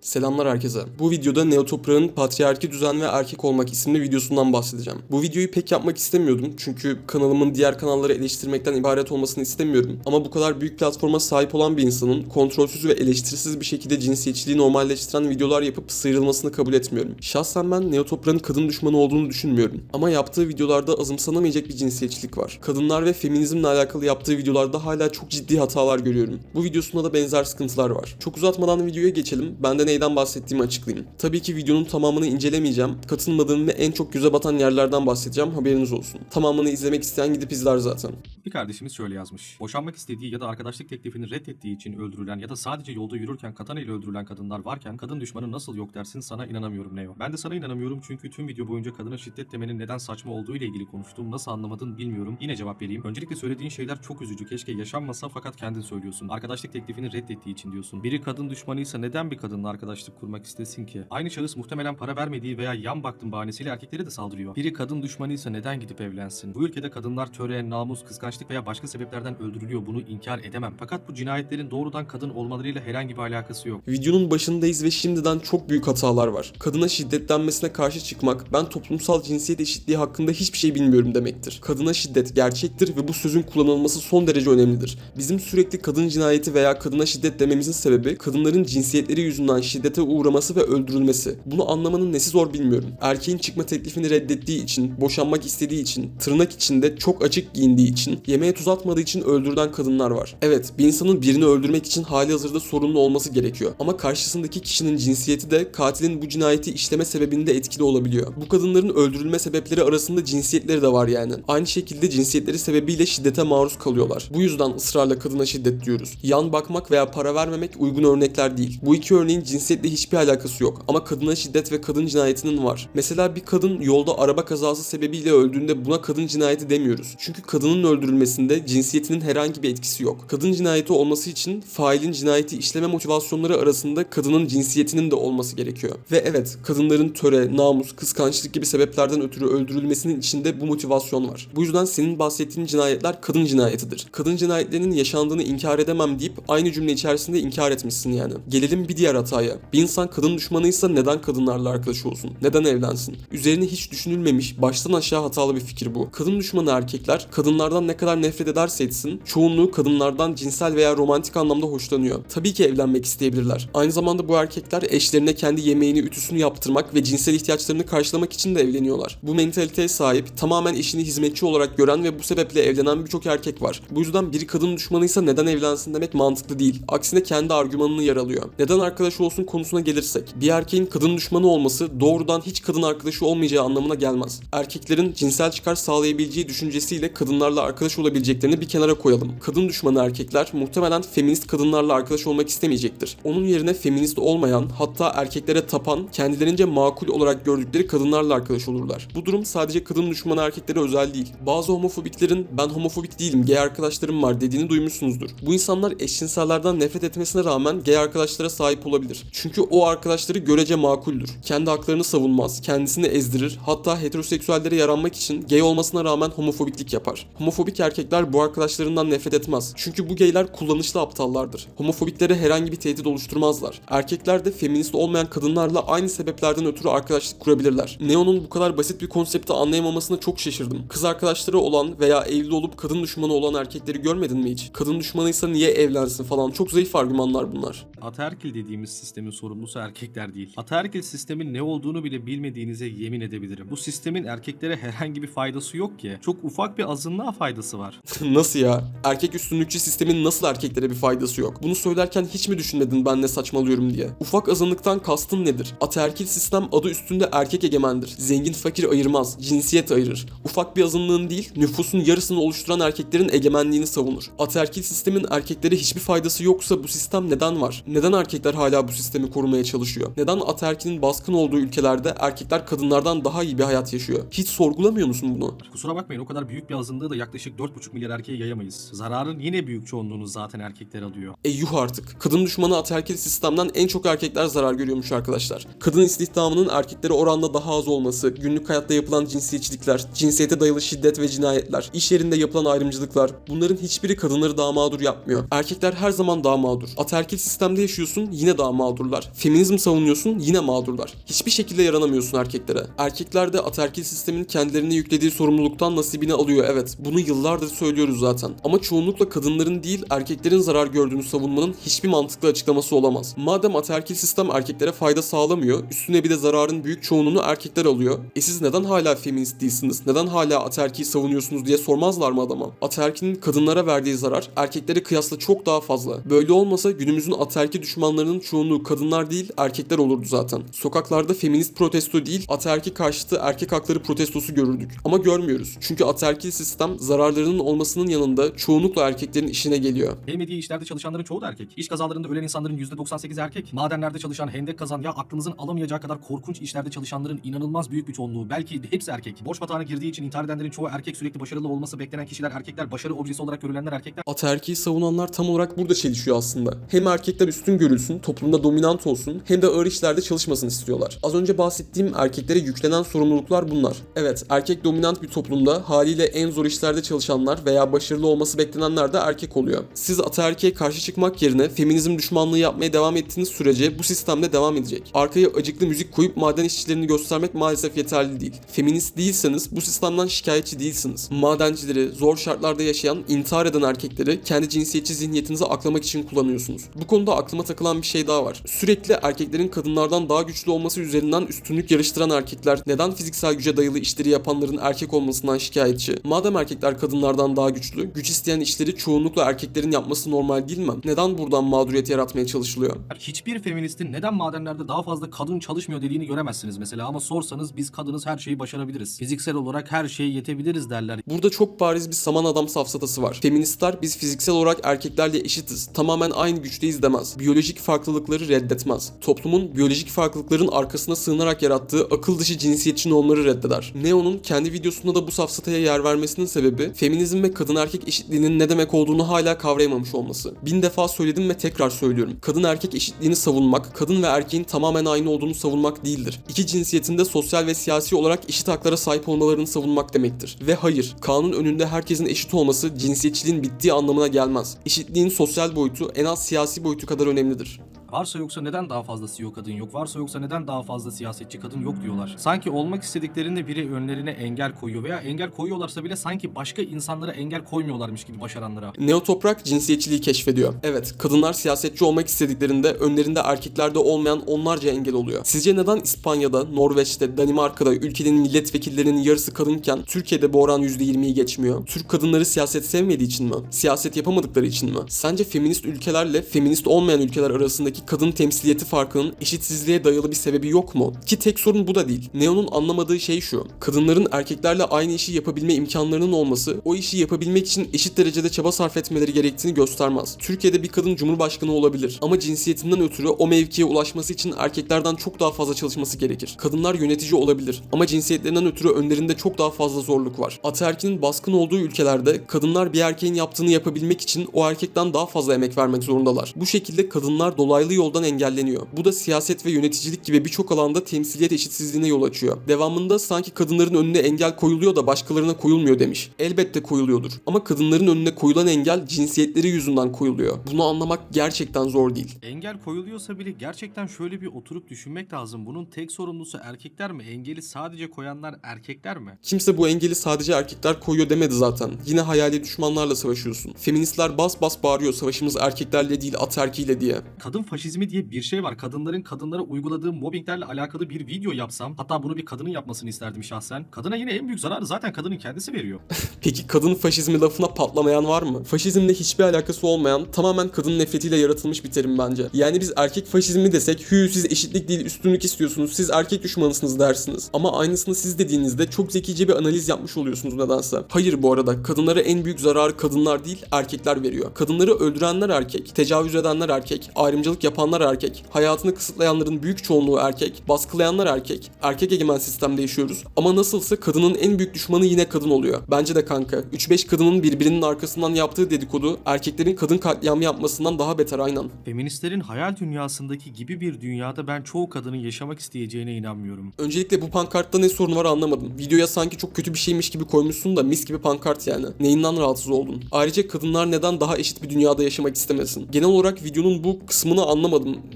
Selamlar herkese. Bu videoda Neotoprağ'ın Patriarki Düzen ve Erkek Olmak isimli videosundan bahsedeceğim. Bu videoyu pek yapmak istemiyordum çünkü kanalımın diğer kanalları eleştirmekten ibaret olmasını istemiyorum. Ama bu kadar büyük platforma sahip olan bir insanın kontrolsüz ve eleştirisiz bir şekilde cinsiyetçiliği normalleştiren videolar yapıp sıyrılmasını kabul etmiyorum. Şahsen ben Neotoprağ'ın kadın düşmanı olduğunu düşünmüyorum. Ama yaptığı videolarda azımsanamayacak bir cinsiyetçilik var. Kadınlar ve feminizmle alakalı yaptığı videolarda hala çok ciddi hatalar görüyorum. Bu videosunda da benzer sıkıntılar var. Çok uzatmadan videoya geçelim. Ben de neyden bahsettiğimi açıklayayım. Tabii ki videonun tamamını incelemeyeceğim. Katılmadığım ve en çok göze batan yerlerden bahsedeceğim. Haberiniz olsun. Tamamını izlemek isteyen gidip izler zaten. Bir kardeşimiz şöyle yazmış. Boşanmak istediği ya da arkadaşlık teklifini reddettiği için öldürülen ya da sadece yolda yürürken katana ile öldürülen kadınlar varken kadın düşmanı nasıl yok dersin sana inanamıyorum Neo. Ben de sana inanamıyorum çünkü tüm video boyunca kadına şiddet demenin neden saçma olduğu ile ilgili konuştum. Nasıl anlamadın bilmiyorum. Yine cevap vereyim. Öncelikle söylediğin şeyler çok üzücü. Keşke yaşanmasa fakat kendin söylüyorsun. Arkadaşlık teklifini reddettiği için diyorsun. Biri kadın düşmanıysa neden bir kadınla arkadaşlık kurmak istesin ki? Aynı şahıs muhtemelen para vermediği veya yan baktım bahanesiyle erkeklere de saldırıyor. Biri kadın düşmanıysa neden gidip evlensin? Bu ülkede kadınlar töre, namus, kıskançlık veya başka sebeplerden öldürülüyor. Bunu inkar edemem. Fakat bu cinayetlerin doğrudan kadın olmalarıyla herhangi bir alakası yok. Videonun başındayız ve şimdiden çok büyük hatalar var. Kadına şiddetlenmesine karşı çıkmak, ben toplumsal cinsiyet eşitliği hakkında hiçbir şey bilmiyorum demektir. Kadına şiddet gerçektir ve bu sözün kullanılması son derece önemlidir. Bizim sürekli kadın cinayeti veya kadına şiddet dememizin sebebi kadınların cinsiyetleri yüzünden şiddete uğraması ve öldürülmesi. Bunu anlamanın nesi zor bilmiyorum. Erkeğin çıkma teklifini reddettiği için, boşanmak istediği için, tırnak içinde çok açık giyindiği için, yemeğe tuz atmadığı için öldürülen kadınlar var. Evet, bir insanın birini öldürmek için hali hazırda sorumlu olması gerekiyor. Ama karşısındaki kişinin cinsiyeti de katilin bu cinayeti işleme sebebinde etkili olabiliyor. Bu kadınların öldürülme sebepleri arasında cinsiyetleri de var yani. Aynı şekilde cinsiyetleri sebebiyle şiddete maruz kalıyorlar. Bu yüzden ısrarla kadına şiddet diyoruz. Yan bakmak veya para vermemek uygun örnekler değil. Bu iki örneğin cinsiyetle hiçbir alakası yok. Ama kadına şiddet ve kadın cinayetinin var. Mesela bir kadın yolda araba kazası sebebiyle öldüğünde buna kadın cinayeti demiyoruz. Çünkü kadının öldürülmesinde cinsiyetinin herhangi bir etkisi yok. Kadın cinayeti olması için failin cinayeti işleme motivasyonları arasında kadının cinsiyetinin de olması gerekiyor. Ve evet kadınların töre, namus, kıskançlık gibi sebeplerden ötürü öldürülmesinin içinde bu motivasyon var. Bu yüzden senin bahsettiğin cinayetler kadın cinayetidir. Kadın cinayetlerinin yaşandığını inkar edemem deyip aynı cümle içerisinde inkar etmişsin yani. Gelelim bir diğer hataya. Bir insan kadın düşmanıysa neden kadınlarla arkadaş olsun? Neden evlensin? Üzerine hiç düşünülmemiş, baştan aşağı hatalı bir fikir bu. Kadın düşmanı erkekler kadınlardan ne kadar nefret ederse etsin, çoğunluğu kadınlardan cinsel veya romantik anlamda hoşlanıyor. Tabii ki evlenmek isteyebilirler. Aynı zamanda bu erkekler eşlerine kendi yemeğini, ütüsünü yaptırmak ve cinsel ihtiyaçlarını karşılamak için de evleniyorlar. Bu mentaliteye sahip, tamamen eşini hizmetçi olarak gören ve bu sebeple evlenen birçok erkek var. Bu yüzden biri kadın düşmanıysa neden evlensin demek mantıklı değil. Aksine kendi argümanını yer alıyor. Neden arkadaş olsun konusuna gelirsek, bir erkeğin kadın düşmanı olması doğrudan hiç kadın arkadaşı olmayacağı anlamına gelmez. Erkeklerin cinsel çıkar sağlayabileceği düşüncesiyle kadınlarla arkadaş olabileceklerini bir kenara koyalım. Kadın düşmanı erkekler muhtemelen feminist kadınlarla arkadaş olmak istemeyecektir. Onun yerine feminist olmayan, hatta erkeklere tapan, kendilerince makul olarak gördükleri kadınlarla arkadaş olurlar. Bu durum sadece kadın düşmanı erkeklere özel değil. Bazı homofobiklerin ben homofobik değilim, gay arkadaşlarım var dediğini duymuşsunuzdur. Bu insanlar eşcinsellerden nefret etmesine rağmen gay arkadaşlara sahip olabilir. Çünkü o arkadaşları görece makuldür. Kendi haklarını savunmaz, kendisini ezdirir, hatta heteroseksüellere yaranmak için gay olmasına rağmen homofobiklik yapar. Homofobik erkekler bu arkadaşlarından nefret etmez. Çünkü bu gayler kullanışlı aptallardır. Homofobiklere herhangi bir tehdit oluşturmazlar. Erkekler de feminist olmayan kadınlarla aynı sebeplerden ötürü arkadaşlık kurabilirler. Neo'nun bu kadar basit bir konsepti anlayamamasına çok şaşırdım. Kız arkadaşları olan veya evli olup kadın düşmanı olan erkekleri görmedin mi hiç? Kadın düşmanıysa niye evlensin falan. Çok zayıf argümanlar bunlar. Ataerkil dediğimiz sistemin sorumlusu erkekler değil. Ataerkil sistemin ne olduğunu bile bilmediğinize yemin edebilirim. Bu sistemin erkeklere herhangi bir faydası yok ki. Çok ufak bir azınlığa faydası var. nasıl ya? Erkek üstünlükçü sistemin nasıl erkeklere bir faydası yok? Bunu söylerken hiç mi düşünmedin ben ne saçmalıyorum diye? Ufak azınlıktan kastın nedir? Ataerkil sistem adı üstünde erkek egemendir. Zengin fakir ayırmaz, cinsiyet ayırır. Ufak bir azınlığın değil, nüfusun yarısını oluşturan erkeklerin egemenliğini savunur. Ataerkil sistemin erkeklere hiçbir faydası yoksa bu sistem neden var? Neden erkekler hala bu sistemi korumaya çalışıyor? Neden ataerkilin baskın olduğu ülkelerde erkekler kadınlardan daha iyi bir hayat yaşıyor? Hiç sorgulamıyor musun bunu? Kusura bakmayın o kadar büyük bir azınlığı da yaklaşık 4,5 milyar erkeğe yayamayız. Zararın yine büyük çoğunluğunu zaten erkekler alıyor. E yuh artık. Kadın düşmanı ataerkil sistemden en çok erkekler zarar görüyormuş arkadaşlar. Kadın istihdamının erkeklere oranla daha az olması, günlük hayatta yapılan cinsiyetçilikler, cinsiyete dayalı şiddet ve cinayetler, iş yerinde yapılan ayrımcılıklar bunların hiçbiri kadınları daha mağdur yapmıyor. Erkekler her zaman daha mağdur. Ataerkil sistemde yaşıyorsun yine daha mağdur mağdurlar. Feminizm savunuyorsun yine mağdurlar. Hiçbir şekilde yaranamıyorsun erkeklere. Erkekler de ataerkil sistemin kendilerine yüklediği sorumluluktan nasibini alıyor evet. Bunu yıllardır söylüyoruz zaten. Ama çoğunlukla kadınların değil erkeklerin zarar gördüğünü savunmanın hiçbir mantıklı açıklaması olamaz. Madem ataerkil sistem erkeklere fayda sağlamıyor, üstüne bir de zararın büyük çoğunluğunu erkekler alıyor. E siz neden hala feminist değilsiniz? Neden hala ataerkiyi savunuyorsunuz diye sormazlar mı adama? Ataerkinin kadınlara verdiği zarar erkeklere kıyasla çok daha fazla. Böyle olmasa günümüzün ataerki düşmanlarının çoğunluğu kadınlar değil erkekler olurdu zaten. Sokaklarda feminist protesto değil ataerki karşıtı erkek hakları protestosu görürdük. Ama görmüyoruz. Çünkü ataerkil sistem zararlarının olmasının yanında çoğunlukla erkeklerin işine geliyor. Sevmediği işlerde çalışanların çoğu da erkek. İş kazalarında ölen insanların %98'i erkek. Madenlerde çalışan, hendek kazan ya aklınızın alamayacağı kadar korkunç işlerde çalışanların inanılmaz büyük bir çoğunluğu. Belki hepsi erkek. Boş batağına girdiği için intihar edenlerin çoğu erkek. Sürekli başarılı olması beklenen kişiler erkekler. Başarı objesi olarak görülenler erkekler. Ataerkiyi savunanlar tam olarak burada çelişiyor aslında. Hem erkekler üstün görülsün, toplumda dominant olsun hem de ağır işlerde çalışmasın istiyorlar. Az önce bahsettiğim erkeklere yüklenen sorumluluklar bunlar. Evet, erkek dominant bir toplumda haliyle en zor işlerde çalışanlar veya başarılı olması beklenenler de erkek oluyor. Siz ataerkiye karşı çıkmak yerine feminizm düşmanlığı yapmaya devam ettiğiniz sürece bu sistemde devam edecek. Arkaya acıklı müzik koyup maden işçilerini göstermek maalesef yeterli değil. Feminist değilseniz bu sistemden şikayetçi değilsiniz. Madencileri, zor şartlarda yaşayan, intihar eden erkekleri kendi cinsiyetçi zihniyetinizi aklamak için kullanıyorsunuz. Bu konuda aklıma takılan bir şey daha var. Sürekli erkeklerin kadınlardan daha güçlü olması üzerinden üstünlük yarıştıran erkekler neden fiziksel güce dayalı işleri yapanların erkek olmasından şikayetçi? Madem erkekler kadınlardan daha güçlü, güç isteyen işleri çoğunlukla erkeklerin yapması normal değil mi? Neden buradan mağduriyet yaratmaya çalışılıyor? Hiçbir feministin neden madenlerde daha fazla kadın çalışmıyor dediğini göremezsiniz mesela ama sorsanız biz kadınız her şeyi başarabiliriz. Fiziksel olarak her şeye yetebiliriz derler. Burada çok bariz bir saman adam safsatası var. Feministler biz fiziksel olarak erkeklerle eşitiz, tamamen aynı güçteyiz demez. Biyolojik farklılıkları reddetmez. Toplumun biyolojik farklılıkların arkasına sığınarak yarattığı akıl dışı cinsiyetçi normları reddeder. Neo'nun kendi videosunda da bu safsataya yer vermesinin sebebi feminizm ve kadın erkek eşitliğinin ne demek olduğunu hala kavrayamamış olması. Bin defa söyledim ve tekrar söylüyorum. Kadın erkek eşitliğini savunmak, kadın ve erkeğin tamamen aynı olduğunu savunmak değildir. İki cinsiyetin de sosyal ve siyasi olarak eşit haklara sahip olmalarını savunmak demektir. Ve hayır, kanun önünde herkesin eşit olması cinsiyetçiliğin bittiği anlamına gelmez. Eşitliğin sosyal boyutu en az siyasi boyutu kadar önemlidir. Varsa yoksa neden daha fazla CEO kadın yok? Varsa yoksa neden daha fazla siyasetçi kadın yok diyorlar. Sanki olmak istediklerinde biri önlerine engel koyuyor veya engel koyuyorlarsa bile sanki başka insanlara engel koymuyorlarmış gibi başaranlara. Neo Toprak cinsiyetçiliği keşfediyor. Evet, kadınlar siyasetçi olmak istediklerinde önlerinde erkeklerde olmayan onlarca engel oluyor. Sizce neden İspanya'da, Norveç'te, Danimarka'da ülkenin milletvekillerinin yarısı kadınken Türkiye'de bu oran %20'yi geçmiyor? Türk kadınları siyaset sevmediği için mi? Siyaset yapamadıkları için mi? Sence feminist ülkelerle feminist olmayan ülkeler arasındaki kadın temsiliyeti farkının eşitsizliğe dayalı bir sebebi yok mu? Ki tek sorun bu da değil. Neo'nun anlamadığı şey şu. Kadınların erkeklerle aynı işi yapabilme imkanlarının olması o işi yapabilmek için eşit derecede çaba sarf etmeleri gerektiğini göstermez. Türkiye'de bir kadın cumhurbaşkanı olabilir ama cinsiyetinden ötürü o mevkiye ulaşması için erkeklerden çok daha fazla çalışması gerekir. Kadınlar yönetici olabilir ama cinsiyetlerinden ötürü önlerinde çok daha fazla zorluk var. Ataerkinin baskın olduğu ülkelerde kadınlar bir erkeğin yaptığını yapabilmek için o erkekten daha fazla emek vermek zorundalar. Bu şekilde kadınlar dolaylı yoldan engelleniyor. Bu da siyaset ve yöneticilik gibi birçok alanda temsiliyet eşitsizliğine yol açıyor. Devamında sanki kadınların önüne engel koyuluyor da başkalarına koyulmuyor demiş. Elbette koyuluyordur. Ama kadınların önüne koyulan engel cinsiyetleri yüzünden koyuluyor. Bunu anlamak gerçekten zor değil. Engel koyuluyorsa bile gerçekten şöyle bir oturup düşünmek lazım. Bunun tek sorumlusu erkekler mi? Engeli sadece koyanlar erkekler mi? Kimse bu engeli sadece erkekler koyuyor demedi zaten. Yine hayali düşmanlarla savaşıyorsun. Feministler bas bas bağırıyor savaşımız erkeklerle değil ataerkiyle diye. Kadın faşizmi diye bir şey var. Kadınların kadınlara uyguladığı mobbinglerle alakalı bir video yapsam, hatta bunu bir kadının yapmasını isterdim şahsen. Kadına yine en büyük zararı zaten kadının kendisi veriyor. Peki kadın faşizmi lafına patlamayan var mı? Faşizmle hiçbir alakası olmayan tamamen kadın nefretiyle yaratılmış bir terim bence. Yani biz erkek faşizmi desek hü siz eşitlik değil üstünlük istiyorsunuz siz erkek düşmanısınız dersiniz. Ama aynısını siz dediğinizde çok zekice bir analiz yapmış oluyorsunuz nedense. Hayır bu arada kadınlara en büyük zararı kadınlar değil erkekler veriyor. Kadınları öldürenler erkek, tecavüz edenler erkek, ayrımcılık yapanlar erkek, hayatını kısıtlayanların büyük çoğunluğu erkek, baskılayanlar erkek. Erkek egemen sistemde yaşıyoruz. Ama nasılsa kadının en büyük düşmanı yine kadın oluyor. Bence de kanka. 3-5 kadının birbirinin arkasından yaptığı dedikodu erkeklerin kadın katliamı yapmasından daha beter aynen. Feministlerin hayal dünyasındaki gibi bir dünyada ben çoğu kadının yaşamak isteyeceğine inanmıyorum. Öncelikle bu pankartta ne sorun var anlamadım. Videoya sanki çok kötü bir şeymiş gibi koymuşsun da mis gibi pankart yani. Neyinden rahatsız oldun? Ayrıca kadınlar neden daha eşit bir dünyada yaşamak istemesin? Genel olarak videonun bu kısmını anlamadım.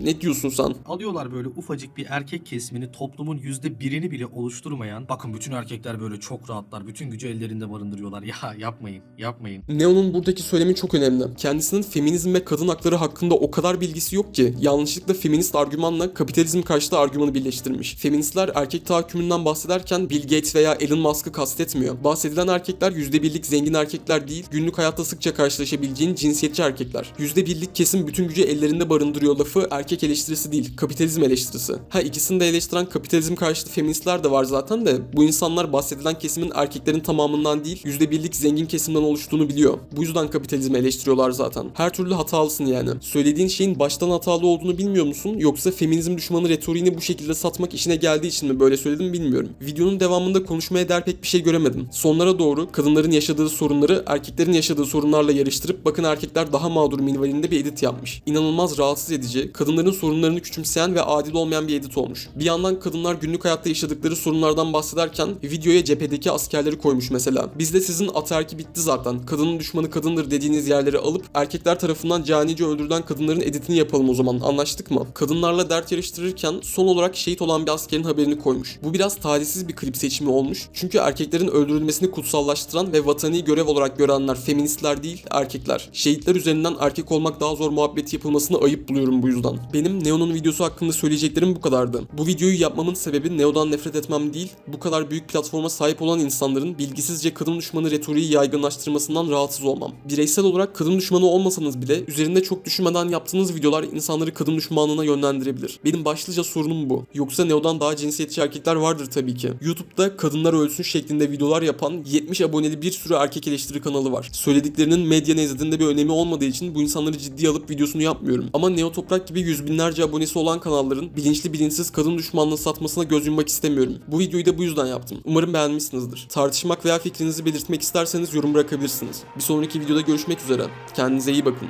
Ne diyorsun sen? Alıyorlar böyle ufacık bir erkek kesimini toplumun yüzde birini bile oluşturmayan. Bakın bütün erkekler böyle çok rahatlar. Bütün gücü ellerinde barındırıyorlar. Ya yapmayın, yapmayın. Neo'nun buradaki söylemi çok önemli. Kendisinin feminizm ve kadın hakları hakkında o kadar bilgisi yok ki yanlışlıkla feminist argümanla kapitalizm karşıtı argümanı birleştirmiş. Feministler erkek tahakkümünden bahsederken Bill Gates veya Elon Musk'ı kastetmiyor. Bahsedilen erkekler %1'lik zengin erkekler değil, günlük hayatta sıkça karşılaşabileceğin cinsiyetçi erkekler. %1'lik kesim bütün gücü ellerinde barındırıyor lafı erkek eleştirisi değil, kapitalizm eleştirisi. Ha ikisini de eleştiren kapitalizm karşıtı feministler de var zaten de bu insanlar bahsedilen kesimin erkeklerin tamamından değil, %1'lik zengin kesimden oluştuğunu biliyor. Bu yüzden kapitalizmi eleştiriyorlar zaten. Her türlü hatalısın yani. Söylediğin şeyin baştan hatalı olduğunu bilmiyor musun? Yoksa feminizm düşmanı retoriğini bu şekilde satmak işine geldiği için mi böyle söyledim bilmiyorum. Videonun devamında konuşmaya değer pek bir şey göremedim. Sonlara doğru kadınların yaşadığı sorunları erkeklerin yaşadığı sorunlarla yarıştırıp bakın erkekler daha mağdur minvalinde bir edit yapmış. İnanılmaz rahatsız edici, kadınların sorunlarını küçümseyen ve adil olmayan bir edit olmuş. Bir yandan kadınlar günlük hayatta yaşadıkları sorunlardan bahsederken videoya cephedeki askerleri koymuş mesela. Bizde sizin ataerki bitti zaten. Kadının düşmanı kadındır dediğiniz yerleri alıp erkekler tarafından canice öldürülen kadınların editini yapalım o zaman. Anlaştık mı? Kadınlarla dert yarıştırırken son olarak şehit olan bir askerin haberini koymuş. Bu biraz talihsiz bir klip seçimi olmuş. Çünkü erkeklerin öldürülmesini kutsallaştıran ve vatani görev olarak görenler feministler değil erkekler. Şehitler üzerinden erkek olmak daha zor muhabbeti yapılmasını ayıp buluyorum bu yüzden. Benim Neo'nun videosu hakkında söyleyeceklerim bu kadardı. Bu videoyu yapmamın sebebi Neo'dan nefret etmem değil, bu kadar büyük platforma sahip olan insanların bilgisizce kadın düşmanı retoriği yaygınlaştırmasından rahatsız olmam. Bireysel olarak kadın düşmanı olmasanız bile üzerinde çok düşünmeden yaptığınız videolar insanları kadın düşmanlığına yönlendirebilir. Benim başlıca sorunum bu. Yoksa Neo'dan daha cinsiyetçi erkekler vardır tabii ki. YouTube'da kadınlar ölsün şeklinde videolar yapan 70 aboneli bir sürü erkek eleştiri kanalı var. Söylediklerinin medya nezdinde bir önemi olmadığı için bu insanları ciddiye alıp videosunu yapmıyorum. Ama Neo Toprak gibi yüz binlerce abonesi olan kanalların bilinçli bilinçsiz kadın düşmanlığı satmasına göz yummak istemiyorum. Bu videoyu da bu yüzden yaptım. Umarım beğenmişsinizdir. Tartışmak veya fikrinizi belirtmek isterseniz yorum bırakabilirsiniz. Bir sonraki videoda görüşmek üzere. Kendinize iyi bakın.